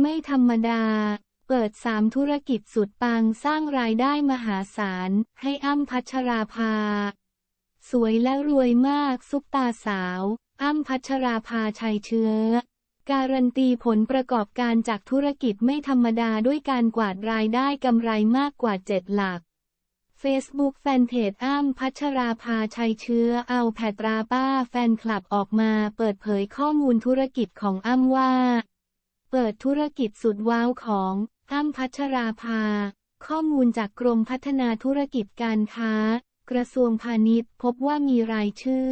ไม่ธรรมดา เปิดสามธุรกิจสุดปังสร้างรายได้มหาศาล ให้อ้ำพัชราภา สวยและรวยมากซุปตาสาว อ้ำพัชราภาชัยเชื้อ การันตีผลประกอบการจากธุรกิจไม่ธรรมดาด้วยการกวาดรายได้กำไรมากกว่า7หลัก Facebook แฟนเพจอ้ำพัชราภาชัยเชื้อเอาแพตราป้าแฟนคลับออกมาเปิดเผยข้อมูลธุรกิจของอ้ำว่า เปิดธุรกิจสุดว้าวของอ้ำพัชราภา ข้อมูลจากกรมพัฒนาธุรกิจการค้า กระทรวงพาณิชย์พบว่ามีรายชื่อ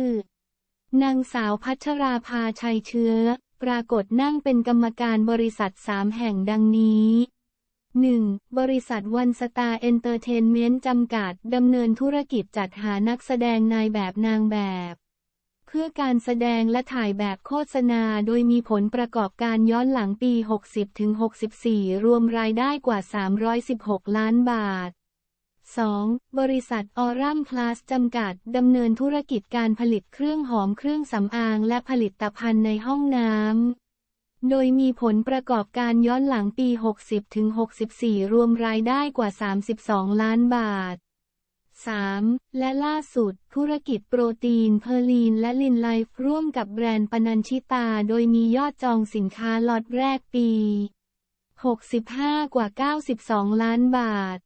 นางสาวพัชราภาชัยเชื้อ ปรากฏนั่งเป็นกรรมการบริษัทสามแห่งดังนี้ 1. บริษัทวันสตาร์เอนเตอร์เทนเมนต์จำกัด ดำเนินธุรกิจจัดหานักแสดงนายแบบนางแบบ พื่อการแสดงและถ่ายแบบโฆษณาโดยมีผลประกอบการย้อนหลังปี 60-64 รวมรายได้กว่า 316 ล้านบาท 2. บริษัทออรัมพลัสจำกัด ดำเนินธุรกิจการผลิตเครื่องหอมเครื่องสำอางและผลิตภัณฑ์ในห้องน้ำ โดยมีผลประกอบการย้อนหลังปี 60-64 รวมรายได้กว่า 32 ล้านบาท 3. และล่าสุด ธุรกิจโปรตีนเพอร์ลีนและลินไลฟ์ร่วมกับแบรนด์ปนัญชิตา โดยมียอดจองสินค้าล็อตแรกปี 65 กว่า 92 ล้านบาท